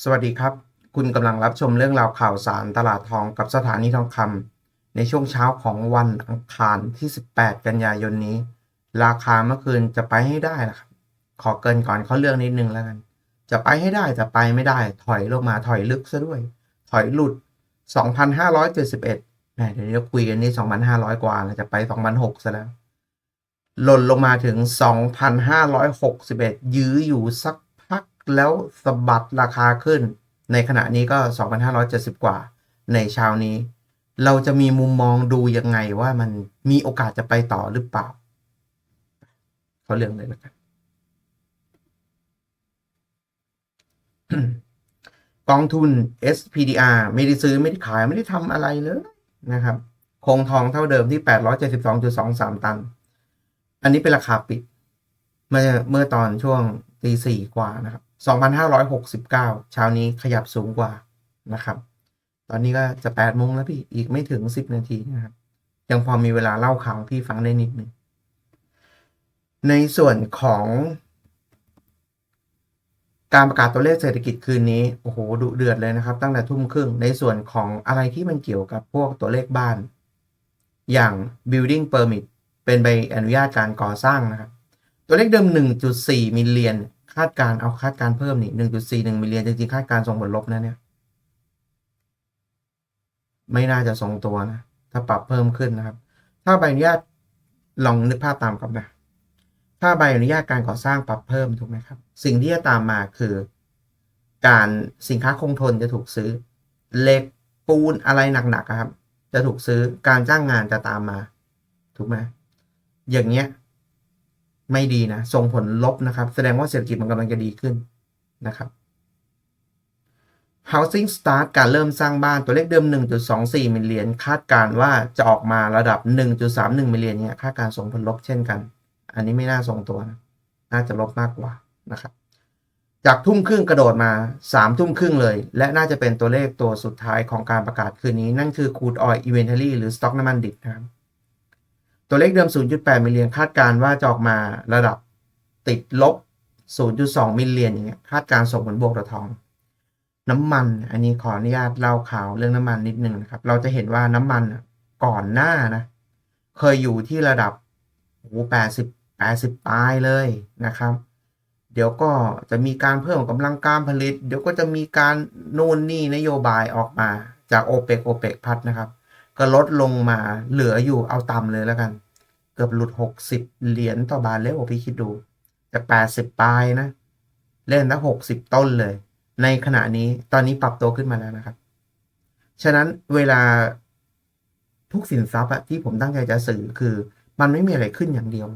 สวัสดีครับ คุณกำลังรับชมเรื่องราวข่าวสารตลาดทองกับสถานีทองคำในช่วงเช้าของวันอังคารที่ 18 กันยายนนี้ ราคาเมื่อคืนจะไปให้ได้นะครับ ขอเกินก่อนเขาเรื่องนิดนึงแล้วกัน จะไปให้ได้แต่ไปไม่ได้ ถอยลงมาถอยลึกซะด้วย ถอยหลุด 2,571แหมเดี๋ยวนี้คุยกันนี่ 2,500 กว่าแล้วจะไป 2,600ซะแล้ว หล่นลงมาถึง 2,561 ยื้ออยู่สัก แล้วสะบัดราคาขึ้น ในขณะนี้ก็ 2,570 กว่าในเช้านี้ เราจะมีมุมมองดูยังไงว่ามันมีโอกาสจะไปต่อหรือเปล่าเขาเรื่องเลยแล้วกันกองทุน SPDR ไม่ได้ซื้อไม่ได้ขายไม่ได้ทำอะไรเลยนะครับ คงทองเท่าเดิมที่ 872.23 ตัน อันนี้เป็นราคาปิด เมื่อเมื่อตอนช่วง ตีสี่กว่านะครับ2,569เช้านี้ขยับสูงกว่านะครับ ตอนนี้ก็จะ8โมงแล้วพี่อีกไม่ถึง10นาทีนะครับ ยังพอมีเวลาเล่าข่าวพี่ฟังได้นิดนึงในส่วนของการประกาศตัวเลขเศรษฐกิจคืนนี้ โอ้โหดุเดือดเลยนะครับ ตั้งแต่ทุ่มครึ่ง ในส่วนของอะไรที่มันเกี่ยวกับพวกตัวเลขบ้าน อย่าง building permit เป็นใบอนุญาตการก่อสร้างนะครับ ตัวเลขเดิม 1.4 มิลเลียน คาดการเอาคาดการเพิ่มนี่1.41 มิลเลียน จริงๆ คาดการส่งผลลบนะเนี่ย ไม่น่าจะทรงตัวนะ ถ้าปรับเพิ่มขึ้นนะครับ ถ้าใบอนุญาตลองนึกภาพตามกับนะ ถ้าใบอนุญาตการก่อสร้างปรับเพิ่มถูกไหมครับ สิ่งที่จะตามมาคือ การสินค้าคงทนจะถูกซื้อเหล็กปูนอะไรหนักๆครับ จะถูกซื้อการจ้างงานจะตามมา ถูกไหมอย่างเงี้ย ไม่ดีนะส่งผลลบนะครับ แสดงว่าเศรษฐกิจมันกำลังจะดีขึ้นนะครับ Housing Start การเริ่มสร้างบ้านตัวเลขเดิม 1.24มิลเลียนคาดการว่าจะออกมาระดับ 1.31มิลเลียนเนี่ยคาดการส่งผลลบเช่นกัน อันนี้ไม่น่าส่งตัวนะน่าจะลบมากกว่านะครับ จากทุ่มครึ่งกระโดดมา 3 ทุ่มครึ่งเลย และน่าจะเป็นตัวเลขตัวสุดท้ายของการประกาศคืนนี้ นั่นคือ Crude Oil Inventory หรือสต็อกน้ำมันดิบนะครับ ตัวเลขเดิม 0.8 มิลเลียนคาดการว่าจะออกมาระดับติดลบ 0.2 มิลเลียนอย่างเงี้ยคาดการส่งผลบวกต่อทอง น้ำมันอันนี้ขออนุญาตเล่าข่าวเรื่องน้ำมันนิดนึงนะครับ เราจะเห็นว่าน้ำมันก่อนหน้านะ เคยอยู่ที่ระดับโอ้แปดสิบแปดสิบปลายเลยนะครับ เดี๋ยวก็จะมีการเพิ่มกำลังการผลิต เดี๋ยวก็จะมีการโน่นนี่นโยบายออกมาจากโอเปกโอเปกพัดนะครับ ก็ลดลงมาเหลืออยู่เอาต่ำเลยแล้วกัน กือบหลุด60เหรียญต่อบาทแล้วพี่คิดดู จาก80ปลายนะ เล่นตั้ง60ต้นเลย ในขณะนี้ตอนนี้ปรับตัวขึ้นมาแล้วนะครับ ฉะนั้นเวลาทุกสินทรัพย์ที่ผมตั้งใจจะสื่อคือ มันไม่มีอะไรขึ้นอย่างเดียว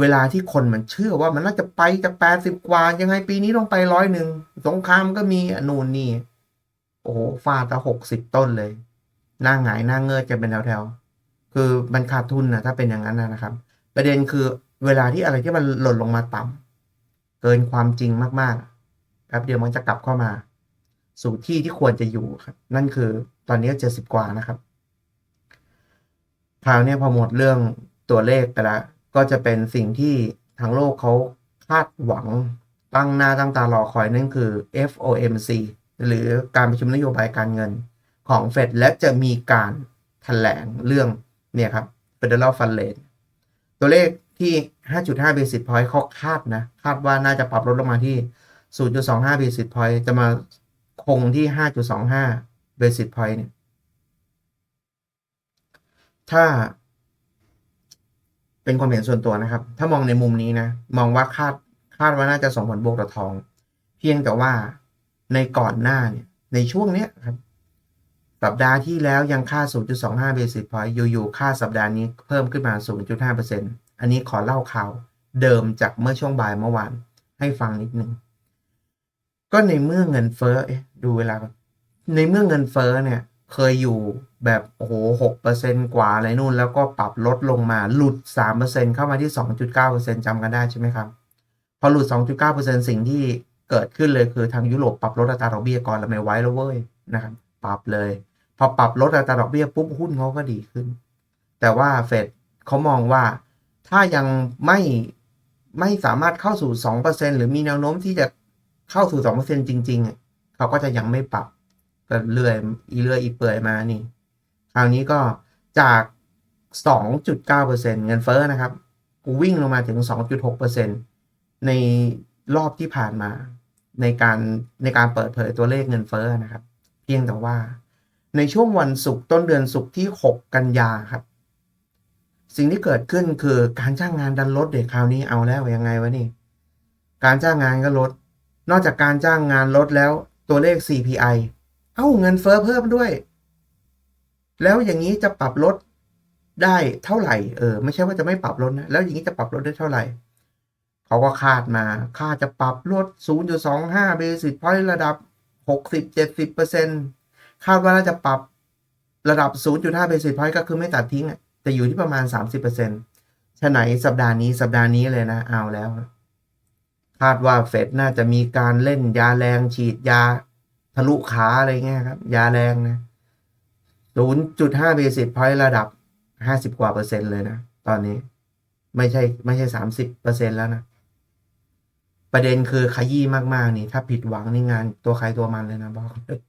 เวลาที่คนมันเชื่อว่ามันน่าจะไปจากแปดสิบกว่า ยังไงปีนี้ต้องไปร้อยหนึ่งสงครามก็มีอนูนนี่โอ้โหฟาดตั้งหกสิบต้นเลยหน้าหงายหน้าเงือจะเป็นแถวๆ คือมันขาดทุนนะถ้าเป็นอย่างนั้นนะครับ ประเด็นคือเวลาที่อะไรที่มันหล่นลงมาต่ำเกินความจริงมากๆแป๊บเดียวมันจะกลับเข้ามา สู่ที่ที่ควรจะอยู่ครับ นั่นคือตอนนี้เจ็ดสิบกว่านะครับคราวนี้พอหมดเรื่องตัวเลขไปแล้วก็จะเป็นสิ่งที่ทางโลกเขาคาดหวังตั้งหน้าตั้งตารอคอยนั่นคือ FOMC หรือการประชุมนโยบายการเงินของเฟดและจะมีการแถลงเรื่อง เนี่ยครับ Federal Fund Rate ตัวเลขที่ 5.5 basis point เขาคาดนะ คาดว่าน่าจะปรับลดลงมาที่ 0.25 basis point จะมาคงที่ 5.25 basis point เนี่ยถ้า เป็นความเห็นส่วนตัวนะครับ ถ้ามองในมุมนี้นะ มองว่าคาดคาดว่าน่าจะส่งผลบวกต่อทอง เพียงแต่ว่าในก่อนหน้าเนี่ยในช่วงเนี้ยครับ สัปดาห์ที่แล้วยังค่า 0.25 basis point อยู่ๆ ค่าสัปดาห์นี้เพิ่มขึ้นมา 0.5%อันนี้ขอเล่าข่าวเดิมจากเมื่อช่วงบ่ายเมื่อวาน ให้ฟังนิดนึง ก็ในเมื่อเงินเฟ้อเอ๊ะดูเวลา ในเมื่อเงินเฟ้อเนี่ย เคยอยู่แบบโอ้โหหกเปอร์เซนกว่าอะไรนู่น แล้วก็ปรับลดลงมาหลุดสามเปอร์เซ็นเข้ามาที่สองจุดเก้าเปอร์เซ็นจำกันได้ใช่ไหมครับ พอหลุดสองจุดเก้าเปอร์เซ็นสิ่งที่เกิดขึ้นเลยคือทางยุโรปปรับลดอัตราดอกเบี้ยก่อนแล้วไม่ไว้แล้วเว้ยนะครับ ปรับเลย อปรับลดอัตราดอกเบี้ยปุ๊บหุ้นเขาก็ดีขึ้น แต่ว่าเฟดเขามองว่าถ้ายังไม่ไม่สามารถเข้าสู่ 2%หรือมีแนวโน้มที่จะเข้าสู่สองเปอร์เซ็นจริง ๆ เขาก็จะยังไม่ปรับก็เลื่อยอีเลื่อยอีเปื่อยมานี่ คราวนี้ก็จาก 2.9%เงินเฟ้อนะครับกูวิ่งลงมาถึง 2.6%ในรอบที่ผ่านมาในการในการเปิดเผยตัวเลขเงินเฟ้อนะครับ เพียงแต่ว่า ในช่วงวันศุกร์ต้นเดือนศุกร์ที่ 6 กันยาครับ สิ่งที่เกิดขึ้นคือการจ้างงานดันลดเด็กคราวนี้เอาแล้วยังไงวะนี่ การจ้างงานก็ลด นอกจากการจ้างงานลดแล้วตัวเลข CPI เอ้าเงินเฟ้อเพิ่มด้วย แล้วอย่างนี้จะปรับลดได้เท่าไหร่เออไม่ใช่ว่าจะไม่ปรับลดนะแล้วอย่างนี้จะปรับลดได้เท่าไหร่เขาก็คาดมาคาดจะปรับลด 0.25 basis point ระดับ 60-70% คาดว่าน่าจะปรับระดับ 0.5 basis point ก็คือไม่ตัดทิ้งอะจะอยู่ที่ประมาณ 30%ฉะไหนสัปดาห์นี้สัปดาห์นี้เลยนะ เอาแล้ว คาดว่าเฟดน่าจะมีการเล่นยาแรงฉีดยาทะลุขาอะไรเงี้ยครับ ยาแรงนะ 0.5 basis point ระดับ 50 กว่าเปอร์เซ็นต์เลยนะ ตอนนี้ ไม่ใช่ไม่ใช่ 30เปอร์เซ็นต์แล้วนะ ประเด็นคือขยี้มากๆนี่ ถ้าผิดหวังนี่งานตัวใครตัวมันเลยนะบอกเลย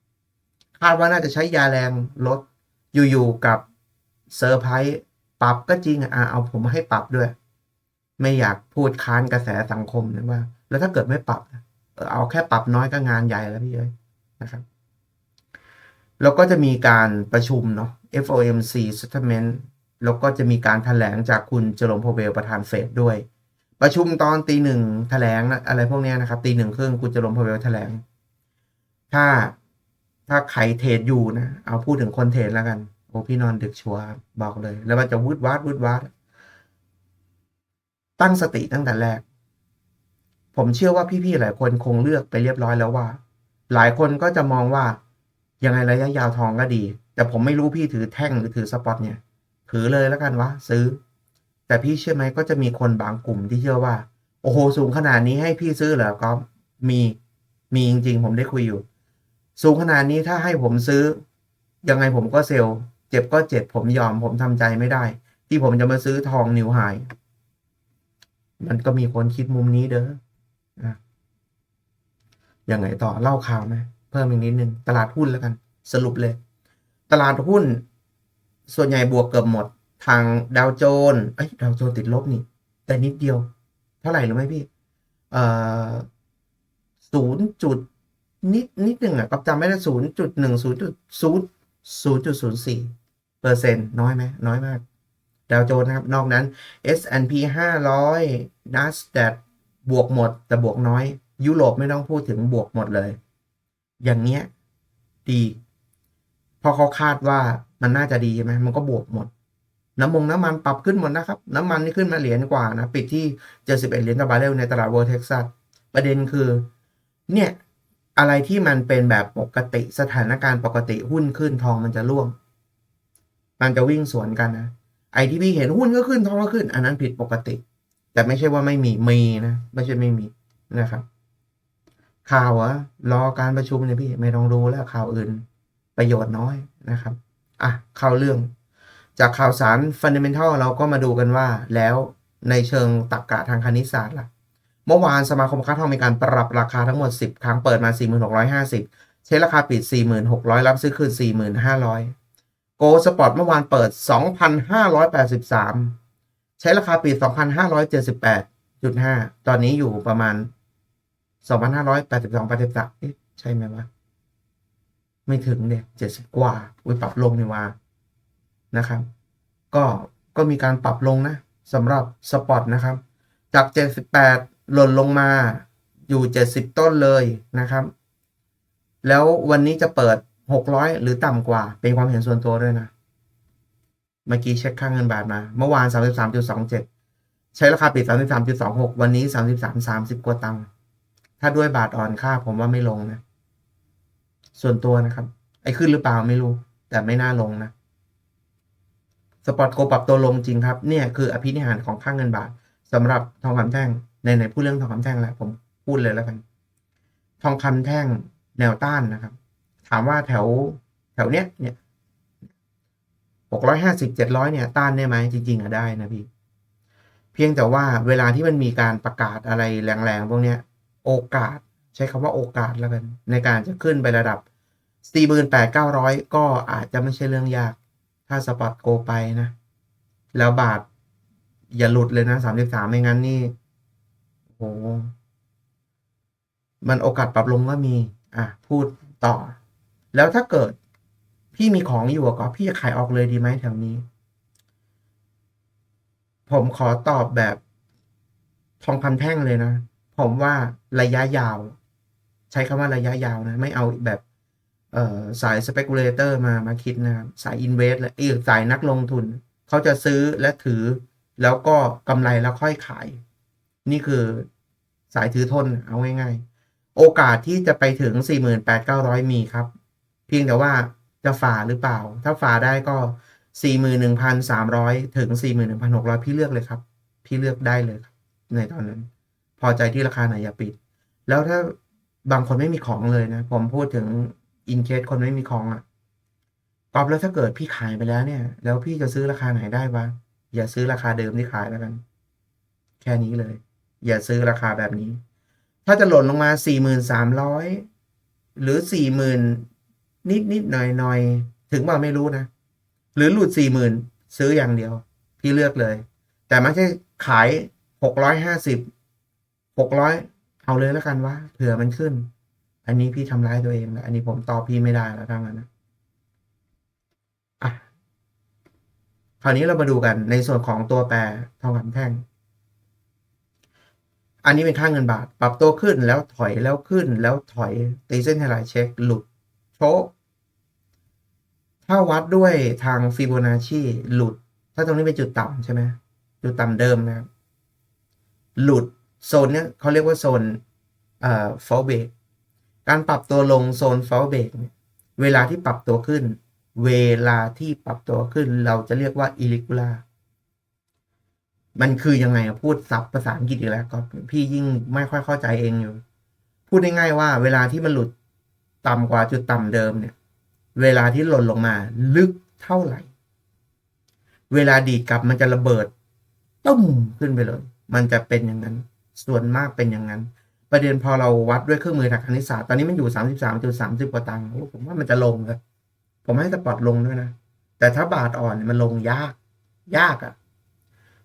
คาดว่าน่าจะใช้ยาแรงลดอยู่ๆกับเซอร์ไพรส์ปรับก็จริงอะเอาผมให้ปรับด้วย ไม่อยากพูดค้านกระแสสังคมนะว่า แล้วถ้าเกิดไม่ปรับเอาแค่ปรับน้อยก็งานใหญ่แล้วพี่เอ้ยนะครับ แล้วก็จะมีการประชุมเนาะ FOMC settlement แล้วก็จะมีการถแถลงจากคุณเจอร์มโพเวลประธานเฟดด้วย ประชุมตอนตีหนึ่งแถลงนะอะไรพวกนี้นะครับตีหนึ่งครึ่งคุณเจอร์มโพเวลแถลง ถ้า ถ้าใครเทรดอยู่นะ เอาพูดถึงคนเทรดแล้วกัน โอ้พี่นอนดึกชัวร์บอกเลย แล้วมันจะวืดวาดวืดวาดตั้งสติตั้งแต่แรก ผมเชื่อว่าพี่ๆหลายคนคงเลือกไปเรียบร้อยแล้วว่า หลายคนก็จะมองว่ายังไงระยะยาวทองก็ดี แต่ผมไม่รู้พี่ถือแท่งหรือถือสปอตเนี่ย ถือเลยแล้วกันวะซื้อ แต่พี่เชื่อไหมก็จะมีคนบางกลุ่มที่เชื่อว่า โอ้โหสูงขนาดนี้ให้พี่ซื้อเหรอก็มีมีจริงๆ ผมได้คุยอยู่ สูงขนาดนี้ถ้าให้ผมซื้อ ยังไงผมก็เซลล์เจ็บก็เจ็บผมยอมผมทำใจไม่ได้ ที่ผมจะมาซื้อทองนิวไฮมันก็มีคนคิดมุมนี้เด้อนะยังไงต่อเล่าข่าวไหมเพิ่มอีกนิดนึงตลาดหุ้นแล้วกัน สรุปเลย ตลาดหุ้น ส่วนใหญ่บวกเกือบหมด ทางดาวโจนส์เอ้ยดาวโจนส์ติดลบนี่ แต่นิดเดียว เท่าไหร่รู้ไหมพี่ เอ่อศูนย์จุด นิดนิดหนึ่งอะก็จำไม่ได้ศูนย์จุดหนึ่งศูนย์จุดศูนย์ศูนย์จุดศูนย์สี่เปอร์เซ็นต์น้อยไหมน้อยมาก ดาวโจนส์นะครับ นอกนั้น S&P 500 NASDAQ บวกหมด แต่บวกน้อย ยุโรปไม่ต้องพูดถึงบวกหมดเลย อย่างเนี้ยดีเพราะเขาคาดว่ามันน่าจะดีใช่ไหมมันก็บวกหมด น้ำมงน้ำมันปรับขึ้นหมดนะครับ น้ำมันนี่ขึ้นมาเหรียญกว่านะ ปิดที่71เหรียญต่อบาร์เรลในตลาดเวอร์เท็กซัสประเด็นคือ เนี่ย อะไรที่มันเป็นแบบปกติสถานการณ์ปกติหุ้นขึ้นทองมันจะร่วง มันจะวิ่งสวนกันนะไอที่พี่เห็นหุ้นก็ขึ้นทองก็ขึ้น อันนั้นผิดปกติ แต่ไม่ใช่ว่าไม่มีมีนะไม่ใช่ไม่มีนะครับ ข่าวอะรอการประชุมเนี่ยพี่ไม่ต้องรู้แล้วข่าวอื่น ประโยชน์น้อยนะครับอะเข้าเรื่อง จากข่าวสารฟันเดเมนทัลเราก็มาดูกันว่า แล้วในเชิงตรรกะทางคณิตศาสตร์ล่ะ เมื่อวานสมาคมค้าทองมีการปรับราคาทั้งหมด 10 ครั้งเปิดมา 4,650 ใช้ราคาปิด 4,600 รับซื้อคืน 4,500 โกลสปอร์ตเมื่อวานเปิด 2,583 ใช้ราคาปิด 2,578.5 ตอนนี้อยู่ประมาณ 2,582 83เอ๊ะใช่ไหมวะ ไม่ถึงเด็เจ็ดสิบกว่าอุ้ยปรับลงนี่ว่านะครับ ก็ก็มีการปรับลงนะสำหรับสปอร์ตนะครับ จากเจ็ดสิบแปด หล่นลงมาอยู่เจ็ดสิบต้นเลยนะครับ แล้ววันนี้จะเปิดหกร้อยหรือต่ำกว่า เป็นความเห็นส่วนตัวด้วยนะ เมื่อกี้เช็คค่างเงินบาทมา เมื่อวานสามสิบสามจุดสองเจ็ดใช้ราคาปิดสามสิบสามจุดสองหกวันนี้สามสิบสามสามสิบกว่าตังค์ถ้าด้วยบาทอ่อนค่าผมว่าไม่ลงนะ ส่วนตัวนะครับ ไอ้ขึ้นหรือเปล่าไม่รู้ แต่ไม่น่าลงนะสปอตโกปรับตัวลงจริงครับ เนี่ยคืออภินิหารของค่างเงินบาทสำหรับทองคำแท่ง ในในพูดเรื่องทองคำแท่งแล้วผมพูดเลยแล้วกัน ทองคำแท่งแนวต้านนะครับ ถามว่าแถวแถวเนี้ยเนี่ยหกร้อยห้าสิบเจ็ดร้อยเนี่ยต้านได้ไหมจริง ๆอะได้นะพี่เพียงแต่ว่าเวลาที่มันมีการประกาศอะไรแรงๆพวกเนี้ย โอกาสใช้คำว่าโอกาสแล้วกัน ในการจะขึ้นไประดับ48,900ก็อาจจะไม่ใช่เรื่องยาก ถ้าสปอตโกไปนะ แล้วบาทอย่าหลุดเลยนะ33ไม่งั้นนี่ มันโอกาสปรับลงก็มี อะ พูดต่อ แล้วถ้าเกิด พี่มีของอยู่ก็พี่จะขายออกเลยดีไหมแถวนี้ ผมขอตอบแบบทองคำแท่งเลยนะ ผมว่าระยะยาว ใช้คำว่าระยะยาวนะ ไม่เอาแบบเอ่อสาย speculator มามาคิดนะครับ สาย invest และอีกสายนักลงทุน เขาจะซื้อและถือ แล้วก็กำไรแล้วค่อยขาย นี่คือ สายถือทนเอาง่ายๆ โอกาสที่จะไปถึง 48,900 มีครับ เพียงแต่ว่าจะฝ่าหรือเปล่า ถ้าฝ่าได้ก็ 41,300 ถึง 41,600 พี่เลือกเลยครับ พี่เลือกได้เลยครับ ในตอนนั้น พอใจที่ราคาไหนอย่าปิด แล้วถ้าบางคนไม่มีของเลยนะ ผมพูดถึงอินเคสคนไม่มีของอะ่ะกอบแล้วถ้าเกิดพี่ขายไปแล้วเนี่ย แล้วพี่จะซื้อราคาไหนได้วะอย่าซื้อราคาเดิมที่ขายแล้วกัน แค่นี้เลย อย่าซื้อราคาแบบนี้ ถ้าจะหล่นลงมาสี่หมื่นสามร้อยหรือสี่หมื่นนิดนิดหน่อยหน่อยถึงว่าไม่รู้นะ หรือหลุดสี่หมื่นซื้ออย่างเดียว พี่เลือกเลย แต่ไม่ใช่ขายหกร้อยห้าสิบหกร้อยเอาเลยแล้วกันว่าเผื่อมันขึ้น อันนี้พี่ทำร้ายตัวเองแล้วอันนี้ผมตอบพี่ไม่ได้แล้วทั้งนั้นนะอะคราวนี้เรามาดูกันในส่วนของตัวแปรทองคำแท่ง อันนี้เป็นค่าเงินบาท ปรับตัวขึ้นแล้วถอยแล้วขึ้นแล้วถอยตีเส้นไฮไลท์เช็คหลุดโชกถ้าวัดด้วยทางฟิโบนัชชีหลุด ถ้าตรงนี้เป็นจุดต่ำใช่ไหมจุดต่ำเดิมนะครับ หลุดโซนเนี้ยเขาเรียกว่าโซนเอ่อฟอลเบกการปรับตัวลงโซนฟอลเบกเวลาที่ปรับตัวขึ้น เวลาที่ปรับตัวขึ้น เราจะเรียกว่า irregular มันคือยังไงพูดศัพท์ภาษาอังกฤษอีกแล้วก็พี่ยิ่งไม่ค่อยเข้าใจเองอยู่ พูดง่ายๆว่า เวลาที่มันหลุดต่ำกว่าจุดต่ำเดิมเนี่ย เวลาที่หล่นลงมา ลึกเท่าไหร่ เวลาดีดกลับมันจะระเบิดตุ้มขึ้นไปเลย มันจะเป็นอย่างนั้น ส่วนมากเป็นอย่างนั้น ประเด็นพอเราวัดด้วยเครื่องมือทางคณิตศาสตร์ตอนนี้มันอยู่สามสิบสามจุดสามสิบกว่าตังค์ผมว่ามันจะลงเลยผมให้สปอตลงด้วยนะแต่ถ้าบาทอ่อนมันลงยาก ยากอะ่ะ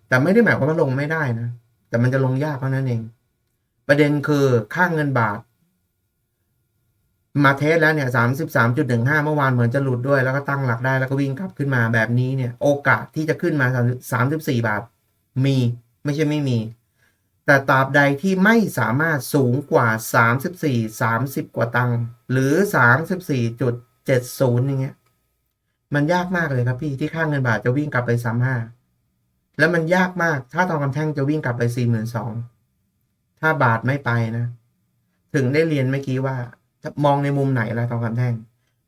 แต่ไม่ได้หมายความว่าลงไม่ได้นะ แต่มันจะลงยากเพรานั้นเอง ประเด็นคือค่างเงินบาท มาเทสแล้วเนี่ยสามสิบสามจุดหนึ่งห้าเมื่อวานเหมือนจะหลุดด้วย แล้วก็ตั้งหลักได้แล้วก็วิ่งกลับขึ้นมาแบบนี้เนี่ย โอกาสที่จะขึ้นมาสามสิบสี่บาท มีไม่ใช่ไม่มี แต่ตราบใดที่ไม่สามารถสูงกว่าสามสิบสี่สามสิบกว่าตังค์หรือสามสิบสี่จุดเจ็ดศูนย์อย่างเงี้ยมันยากมากเลยครับพี่ที่ค่างเงินบาทจะวิ่งกลับไปสามห้า แล้วมันยากมาก ถ้าทองคำแท่งจะวิ่งกลับไปสี่หมื่นสอง ถ้าบาทไม่ไปนะ ถึงได้เรียนเมื่อกี้ว่า มองในมุมไหนละทองคำแท่ง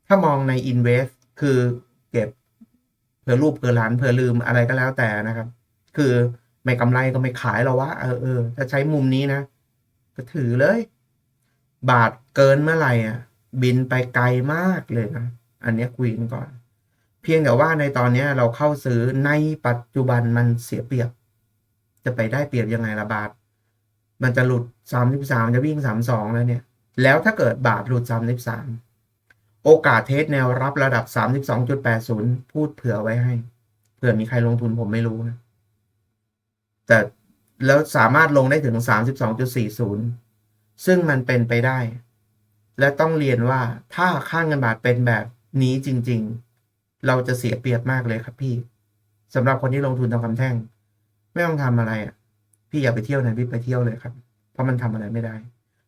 ถ้ามองใน invest คือเก็บเผื่อรูปเผื่อหลานเผื่อลืมอะไรก็แล้วแต่นะครับ คือไม่กำไรก็ไม่ขายหรอวะเออเออถ้าใช้มุมนี้นะ ก็ถือเลย บาทเกินเมื่อไหร่อะ บินไปไกลมากเลยนะ อันนี้คุยกันก่อน เพียงแต่ว่าในตอนนี้เราเข้าซื้อในปัจจุบันมันเสียเปรียบ จะไปได้เปรียบยังไงละบาท มันจะหลุดสามสิบสามจะวิ่งสามสองแล้วเนี่ย แล้วถ้าเกิดบาทหลุดสามสิบสามโอกาสเทสแนวรับระดับสามสิบสองจุดแปดศูนย์พูดเผื่อไว้ให้ เผื่อมีใครลงทุนผมไม่รู้นะ แต่แล้วสามารถลงได้ถึงสามสิบสองจุดสี่ศูนย์ซึ่งมันเป็นไปได้ และต้องเรียนว่าถ้าค่างเงินบาทเป็นแบบนี้จริง ๆ เราจะเสียเปรียบมากเลยครับพี่สำหรับคนที่ลงทุนทองคำแท่ง ไม่ต้องทำอะไรอะ พี่อย่าไปเที่ยวไหนพี่ไปเที่ยวเลยครับ เพราะมันทำอะไรไม่ได้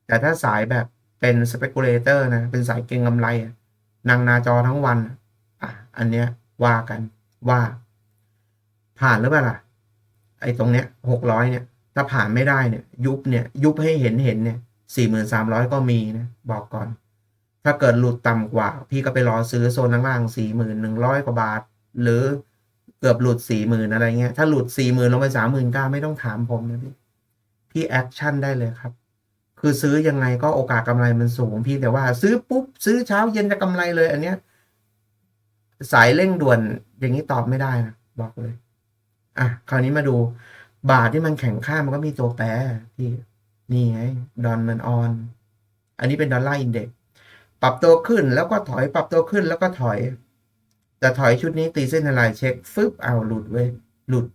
แต่ถ้าสายแบบเป็น speculator นะ เป็นสายเก็งกำไรนั่งนาจอทั้งวันอะอะ อันเนี้ยว่ากันว่า ผ่านหรือเปล่าล่ะ ไอ้ตรงเนี้ยหกร้อยเนี่ยถ้าผ่านไม่ได้เนี่ย ยุบเนี่ย ยุบให้เห็นเห็นเนี่ยสี่หมื่นสามร้อยก็มีนะ บอกก่อน ถ้าเกิดหลุดต่ำกว่า พี่ก็ไปรอซื้อโซนล่างๆสี่หมื่นหนึ่งร้อยกว่าบาท หรือเกือบหลุดสี่หมื่นอะไรเงี้ย ถ้าหลุดสี่หมื่นลงไปสามหมื่นเก้าไม่ต้องถามผมนะพี่ พี่แอคชั่นได้เลยครับ คือซื้อยังไงก็โอกาสกำไรมันสูง พี่แต่ว่าซื้อปุ๊บ ซื้อเช้าเย็นจะกำไรเลย อันเนี้ย สายเร่งด่วนอย่างนี้ตอบไม่ได้นะบอกเลย อะคราวนี้มาดูบาทที่มันแข็งค่ามันก็มีตัวแปรที่นี่ไง ดอนมันออน อันนี้เป็นดอลลาร์อินเด็กซ์ ปรับตัวขึ้นแล้วก็ถอยปรับตัวขึ้นแล้วก็ถอย แต่ถอยชุดนี้ตีเส้นอะไรเช็คฟึบเอาหลุดเว้ยหลุด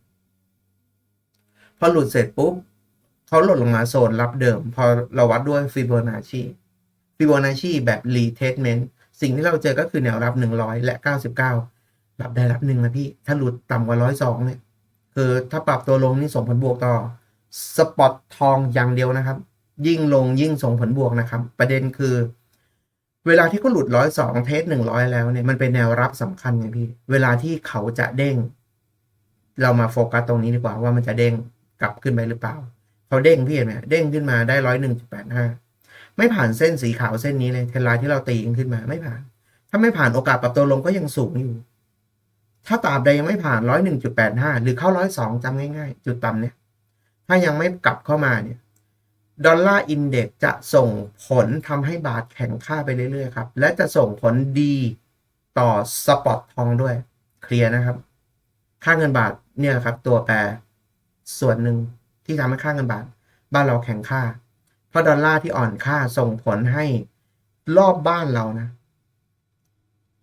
พอหลุดเสร็จปุ๊บเขาหล่นลงมาโซนรับเดิม พอเราวัดด้วยฟิโบนัชชีฟิโบนัชชีแบบรีเทสเมนต์สิ่งที่เราเจอก็คือแนวรับ 100 และ 99 รับได้รับหนึ่งนะพี่ ถ้าหลุดต่ำกว่า 102 เนี่ย คือถ้าปรับตัวลงนี่ส่งผลบวกต่อสปอตทองอย่างเดียวนะครับ ยิ่งลงยิ่งส่งผลบวกนะครับ ประเด็นคือ เวลาที่เขาหลุด102เทส100แล้วเนี่ยมันเป็นแนวรับสำคัญไงพี่ เวลาที่เขาจะเด้ง เรามาโฟกัสตรงนี้ดีกว่าว่ามันจะเด้งกลับขึ้นไปหรือเปล่าเขาเด้งพี่เห็นไหมเด้งขึ้นมาได้ร้อยหนึ่งจุดแปดห้าไม่ผ่านเส้นสีขาวเส้นนี้เลยเทนไลน์ที่เราตีขึ้นมาไม่ผ่าน ถ้าไม่ผ่านโอกาสปรับตัวลงก็ยังสูงอยู่ ถ้าตราบใดยังไม่ผ่านร้อยหนึ่งจุดแปดห้าหรือเข้าร้อยสองจำง่ายๆ จุดต่ำเนี่ย ถ้ายังไม่กลับเข้ามาเนี่ย ดอลลาร์อินเด็กจะส่งผลทำให้บาทแข็งค่าไปเรื่อยๆครับ และจะส่งผลดีต่อสปอตทองด้วย เคลียร์นะครับ ค่าเงินบาทเนี่ยครับ ตัวแปรส่วนหนึ่งที่ทำให้ค่าเงินบาท บ้านเราแข็งค่า เพราะดอลลาร์ที่อ่อนค่าส่งผลให้รอบบ้านเรานะ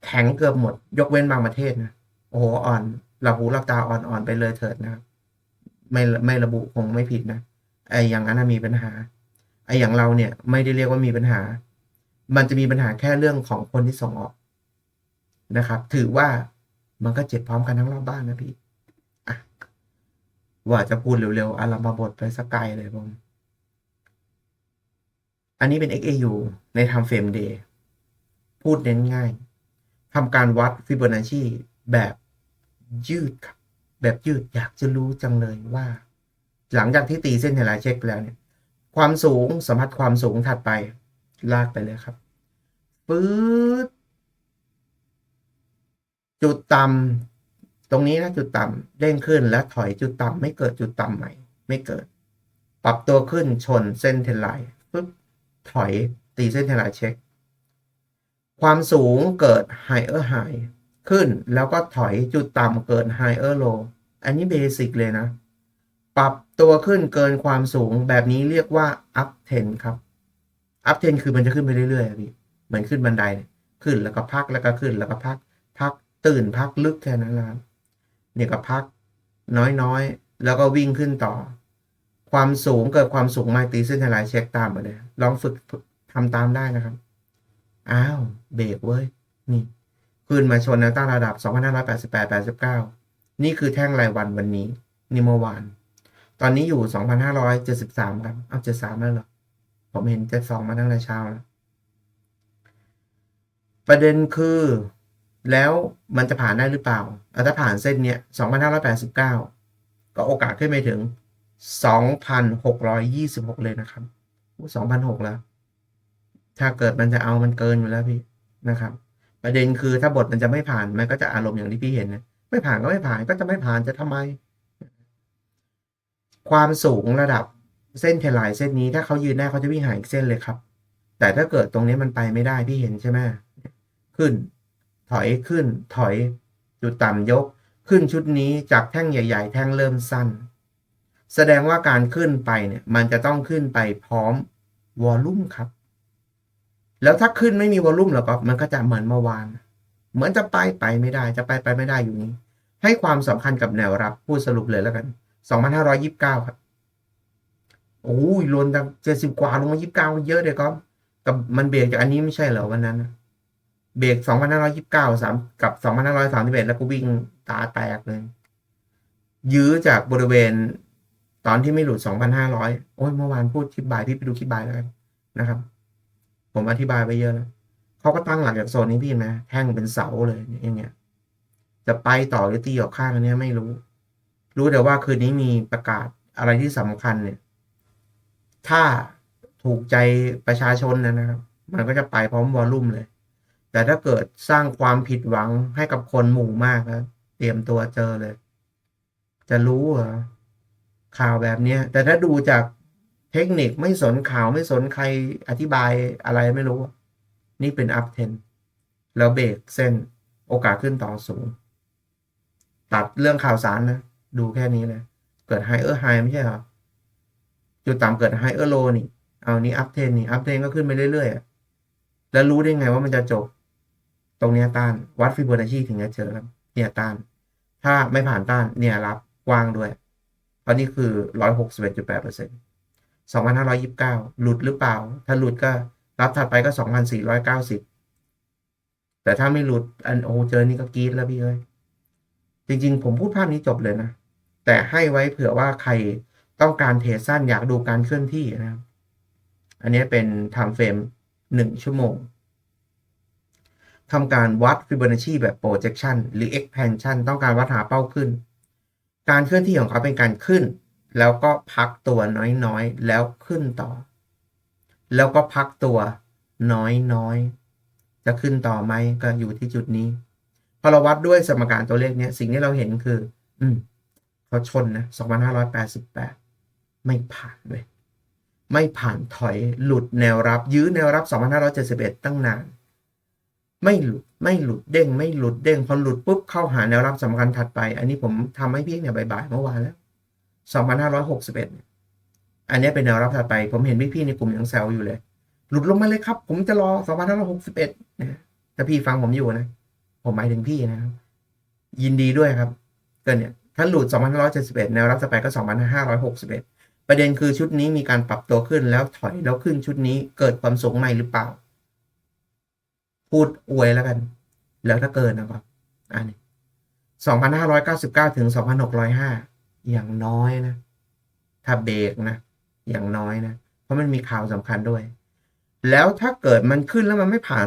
แข็งเกือบหมด ยกเว้นบางประเทศนะโอ้โหอ่อนหลับหูหลับตาอ่อนๆไปเลยเถิดนะครับไม่ไม่ระบุคงไม่ผิดนะ ไอ้อย่างนั้นมีปัญหาไอ้อย่างเราเนี่ยไม่ได้เรียกว่ามีปัญหา มันจะมีปัญหาแค่เรื่องของคนที่ส่งออกนะครับ ถือว่ามันก็เจ็บพร้อมกันทั้งรอบบ้านนะพี่ว่าจะพูดเร็วๆอารามาบทไปสกไกลเลยผม อันนี้เป็น XAU ใน time frame day พูดเน้นง่ายทำการวัดฟิโบนัชชีแบบยืดครับ แบบยืดอยากจะรู้จังเลยว่า หลังจากที่ตีเส้นเทลายเช็คไปแล้วเนี่ย ความสูงสัมผัสความสูงถัดไป ลากไปเลยครับปื๊ดจุดต่ำตรงนี้นะจุดต่ำเด้งขึ้นแล้วถอยจุดต่ำไม่เกิดจุดต่ำใหม่ ไม่เกิด ปรับตัวขึ้นชนเส้นเทนไลน์ปุ๊บถอยตีเส้นเทนไลเช็ค ความสูงเกิด higher high ขึ้นแล้วก็ถอยจุดต่ำเกิด higher low อันนี้เบสิกเลยนะ ปรับตัวขึ้นเกินความสูงแบบนี้เรียกว่า up trend ครับ up trend คือมันจะขึ้นไปเรื่อยๆพี่เหมือนขึ้นบันไดขึ้นแล้วก็พักแล้วก็ขึ้นแล้วก็พัก พักตื่นพักลึกแค่นั้นละครับเนี่ยก็พักน้อยๆ แล้วก็วิ่งขึ้นต่อ ความสูงเกิดความสูงมาตีเส้นทลายเช็คตามมาเลยลองฝึกทำตามได้นะครับ อ้าวเบรกเว้ย นี่ ขึ้นมาชนแนวต้านระดับ 2,588 89 นี่คือแท่งรายวันวันนี้ นี่เมื่อวาน ตอนนี้อยู่2,573ครับ เอา73แล้วเหรอ ผมเห็น72มาตั้งแต่เช้าแล้ว ประเด็นคือ แล้วมันจะผ่านได้หรือเปล่า ถ้าผ่านเส้นเนี้ย2,589ก็โอกาสขึ้นไปถึง2,626เลยนะครับ2,600แล้ว ถ้าเกิดมันจะเอามันเกินอยู่แล้วพี่นะครับ ประเด็นคือถ้าบทมันจะไม่ผ่าน มันก็จะอารมณ์อย่างที่พี่เห็นนะ ไม่ผ่านก็ไม่ผ่านก็จะไม่ผ่านจะทำไม ความสูงระดับเส้นเทลายเส้นนี้ถ้าเขายืนได้เขาจะวิ่งหาอีกเส้นเลยครับ แต่ถ้าเกิดตรงนี้มันไปไม่ได้พี่เห็นใช่ไหมขึ้น ถอยขึ้น ถอย จุดต่ำยก ขึ้นชุดนี้จากแท่งใหญ่ ๆ แท่งเริ่มสั้น แสดงว่าการขึ้นไปเนี่ย มันจะต้องขึ้นไปพร้อมวอลลุ่มครับ แล้วถ้าขึ้นไม่มีวอลลุ่มแล้วก็มันก็จะเหมือนเมื่อวาน เหมือนจะไปไปไม่ได้ จะไปไปไม่ได้อยู่นี้ ให้ความสำคัญกับแนวรับพูดสรุปเลยแล้วกัน 2,529ครับโอ้ยลนตั้ง70กว่าลงมา29เยอะเลยก็กับมันเบรกจากอันนี้ไม่ใช่เหรอวันนั้นเบรก2,529 3กับ2,531แล้วก็วิ่งตาแตกเลยยื้อจากบริเวณ ตอนที่ไม่หลุด2,500โอ้ยเมื่อวานพูดคลิปบ่ายพี่ไปดูคลิปบ่ายแล้วกันนะครับ ผมอธิบายไปเยอะแล้วเขาก็ตั้งหลักจากโซนนี้พี่นะแท่งเป็นเสาเลยอย่างเงี้ยจะไปต่อหรือตีออกข้างอันนี้ไม่รู้ รู้แต่ว่าคืนนี้มีประกาศอะไรที่สำคัญเนี่ย ถ้าถูกใจประชาชนนะครับ มันก็จะไปพร้อมวอลลุ่มเลย แต่ถ้าเกิดสร้างความผิดหวังให้กับคนหมู่มากนะเตรียมตัวเจอเลย จะรู้เหรอข่าวแบบเนี้ยแต่ถ้าดูจากเทคนิคไม่สนข่าวไม่สนใครอธิบายอะไรไม่รู้ นี่เป็นอัพเทนแล้วเบรกเส้นโอกาสขึ้นต่อสูง ตัดเรื่องข่าวสารนะ ดูแค่นี้เลย เกิดไฮเออร์ไฮไม่ใช่เหรอจุดต่ำเกิดไฮเออร์โลนี่ เอานี่อัพเทนนี่อัพเทนก็ขึ้นไปเรื่อยๆแล้วรู้ได้ไงว่ามันจะจบ ตรงเนี้ต้านวัดฟิโบนัชชีถึงจะเจอครับเนี่ยต้าน ถ้าไม่ผ่านต้านเนี่ยรับกว้างด้วยเพราะนี่คือร้อยหกสิบเอ็ดจุดแปดเปอร์เซ็นต์สองพันห้าร้อยยิบเก้าหลุดหรือเปล่า ถ้าหลุดก็รับถัดไปก็สองพันสี่ร้อยเก้าสิบแต่ถ้าไม่หลุดอันโอ้เจอนี่ก็กรีดแล้วพี่เอ้ย จริงๆ ผมพูดภาพนี้จบเลยนะ แต่ให้ไว้เผื่อว่าใครต้องการเทสั้นอยากดูการเคลื่อนที่นะครับ อันนี้เป็น time frame หนึ่งชั่วโมงทำการวัด Fibonacci แบบ projection หรือ expansion ต้องการวัดหาเป้าขึ้น การเคลื่อนที่ของเขาเป็นการขึ้น แล้วก็พักตัวน้อยๆ แล้วขึ้นต่อ แล้วก็พักตัวน้อยๆ จะขึ้นต่อไหมก็อยู่ที่จุดนี้ อเราวัดด้วยสมการตัวเลขเนี้ยสิ่งที่เราเห็นคือ อืมเขาชนนะ2,588ไม่ผ่านเลยไม่ผ่านถอยหลุดแนวรับ ยื้อแนวรับ 2,571 ตั้งนาน ไม่หลุดไม่หลุดเด้ง ไม่หลุดเด้งพอหลุดปุ๊บเข้าหาแนวรับสำคัญถัดไป อันนี้ผมทำให้พี่เนี่ยบ่ายๆเมื่อวานแล้ว 2,561 อันนี้เป็นแนวรับถัดไป ผมเห็นพี่ๆในกลุ่มยังแซวอยู่เลย หลุดลงมาเลยครับ ผมจะรอ 2,561นะถ้าพี่ฟังผมอยู่นะ ผมหมายถึงพี่นะครับ ยินดีด้วยครับเก็เนี่ยถ้าหลุด 2,571 แนวรับต่อไปก็ 2,561 ประเด็นคือชุดนี้มีการปรับตัวขึ้นแล้วถอยแล้วขึ้นชุดนี้เกิดความสูงใหม่หรือเปล่า พูดอวยแล้วกัน แล้วถ้าเกินนะครับ อันนี้ 2,599 ถึง 2,605 อย่างน้อยนะ ถ้าเบรกนะ อย่างน้อยนะ เพราะมันมีข่าวสำคัญด้วย แล้วถ้าเกิดมันขึ้นแล้วมันไม่ผ่าน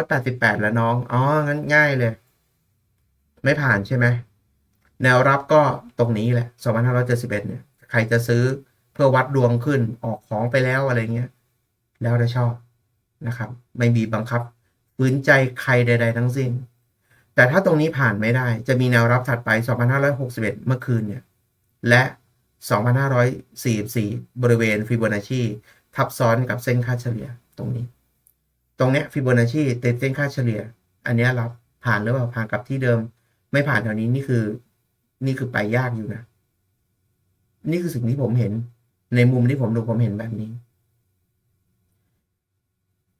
2,588 แล้วน้อง อ๋อ งั้นง่ายเลย ไม่ผ่านใช่ไหม แนวรับก็ตรงนี้แหละ 2,571 เนี่ย ใครจะซื้อเพื่อวัดดวงขึ้น ออกของไปแล้วอะไรเงี้ย แล้วจะชอบนะครับ ไม่มีบังคับฝืนใจใครใด ๆ ทั้งสิ้น แต่ถ้าตรงนี้ผ่านไม่ได้ จะมีแนวรับถัดไป 2,561 เมื่อคืนเนี่ย และ 2,544 บริเวณฟิโบนัชชีทับซ้อนกับเส้นค่าเฉลี่ย ตรงนี้ ตรงเนี้ยฟิโบนัชชีติดเส้นค่าเฉลี่ย อันเนี้ยรับผ่านหรือเปล่าผ่านกับที่เดิม ไม่ผ่านแถวนี้นี่คือ นี่คือไปยากอยู่นะ นี่คือสิ่งที่ผมเห็น ในมุมที่ผมดูผมเห็นแบบนี้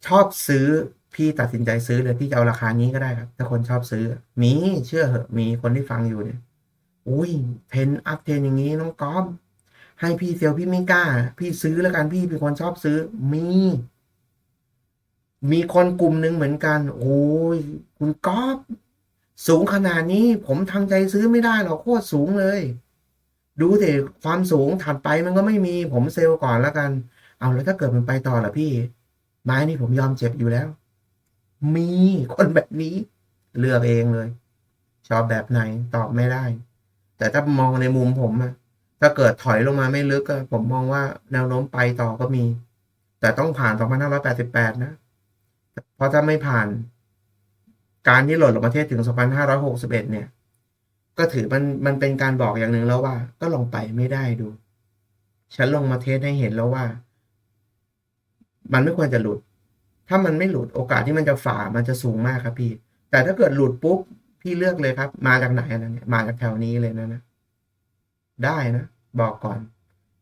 ชอบซื้อพี่ตัดสินใจซื้อเลยพี่จะเอาราคานี้ก็ได้ครับ ถ้าคนชอบซื้อ มีเชื่อเหอะ มีคนที่ฟังอยู่เนี่ย อุ้ยเทนอัพเทนอย่างนี้น้องก๊อฟให้พี่เซลพี่ไม่กล้า พี่ซื้อแล้วกันพี่เป็นคนชอบซื้อ มี มีคนกลุ่มหนึ่งเหมือนกัน โอ้ยคุณก๊อฟสูงขนาดนี้ผมทำใจซื้อไม่ได้หรอกโคตรสูงเลย ดูแต่ความสูงถัดไปมันก็ไม่มีผมเซลล์ก่อนแล้วกัน เอาแล้วถ้าเกิดมันไปต่อล่ะพี่ ไม้นี่ผมยอมเจ็บอยู่แล้ว มีคนแบบนี้ เลือกเองเลย ชอบแบบไหนตอบไม่ได้ แต่ถ้ามองในมุมผมอะถ้าเกิดถอยลงมาไม่ลึกก็ผมมองว่าแนวโน้มไปต่อก็มี แต่ต้องผ่าน 2588 นะ เพราะถ้าไม่ผ่าน การที่หล่นลงมาเทศถึง 2561 เนี่ย ก็ถือมันมันเป็นการบอกอย่างหนึ่งแล้วว่า ก็ลองไปไม่ได้ดู ฉันลงมาเทสให้เห็นแล้วว่า มันไม่ควรจะหลุด ถ้ามันไม่หลุดโอกาสที่มันจะฝ่ามันจะสูงมากครับพี่ แต่ถ้าเกิดหลุดปุ๊บพี่เลือกเลยครับ มาจากไหนนะเนี่ย มาจากแถวนี้เลยนะนะได้นะบอกก่อน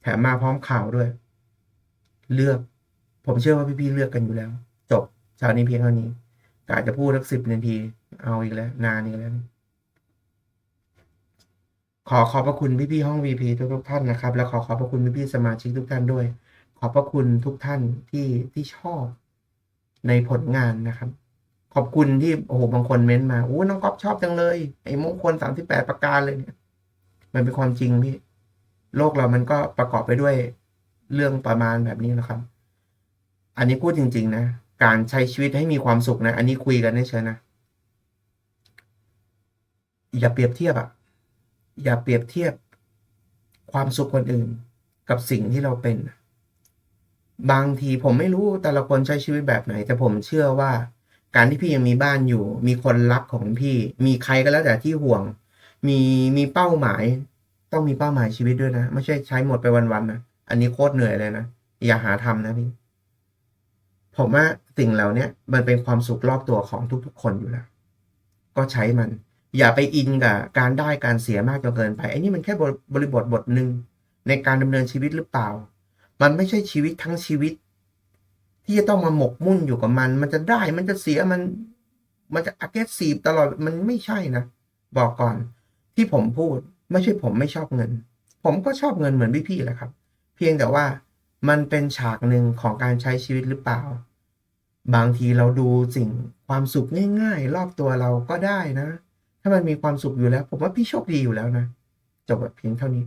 แถมมาพร้อมข่าวด้วย เลือก ผมเชื่อว่าพี่ๆเลือกกันอยู่แล้ว เช้านี้เพียงเท่านี้กะจะพูดสักสิบนาที เอาอีกแล้ว นานอีกแล้ว ขอขอบพระคุณพี่ๆห้อง VP ทุกทุกท่านนะครับ และขอขอบพระคุณพี่ๆสมาชิกทุกท่านด้วย ขอบพระคุณทุกท่านที่ที่ชอบในผลงานนะครับ ขอบคุณที่โอ้โหบางคนเม้นต์มาโอ้น้องก๊อฟชอบจังเลยไอ้มงคลสามสิบแปดประการเลยเนี่ย มันเป็นความจริงพี่โลกเรามันก็ประกอบไปด้วยเรื่องประมาณแบบนี้นะครับ อันนี้พูดจริง ๆ นะ การใช้ชีวิตให้มีความสุขนะ อันนี้คุยกันเฉยๆนะ อย่าเปรียบเทียบอะอย่าเปรียบเทียบความสุขคนอื่น กับสิ่งที่เราเป็น บางทีผมไม่รู้แต่ละคนใช้ชีวิตแบบไหน แต่ผมเชื่อว่า การที่พี่ยังมีบ้านอยู่ มีคนรักของพี่ มีใครก็แล้วแต่ที่ห่วง มีมีเป้าหมาย ต้องมีเป้าหมายชีวิตด้วยนะ ไม่ใช่ใช้หมดไปวันๆนะ อันนี้โคตรเหนื่อยเลยนะ อย่าหาทำนะพี่ ผมว่าสิ่งเหล่านี้มันเป็นความสุขรอบตัวของทุกๆ คนอยู่แล้ว ก็ใช้มัน อย่าไปอินกับการได้การเสียมากจนเกินไปไอ้นี่มันแค่บริบทบทหนึ่งในการดำเนินชีวิตหรือเปล่า มันไม่ใช่ชีวิตทั้งชีวิต ที่จะต้องมาหมกมุ่นอยู่กับมัน มันจะได้มันจะเสียมัน มันจะ aggressive ตลอดมันไม่ใช่นะ บอกก่อนที่ผมพูดไม่ใช่ผมไม่ชอบเงิน ผมก็ชอบเงินเหมือนพี่ๆแหละครับ เพียงแต่ว่ามันเป็นฉากหนึ่งของการใช้ชีวิตหรือเปล่า บางทีเราดูสิ่งความสุขง่ายๆ รอบตัวเราก็ได้นะ ถ้ามันมีความสุขอยู่แล้ว ผมว่าพี่โชคดีอยู่แล้วนะ จบแบบเพียงเท่านี้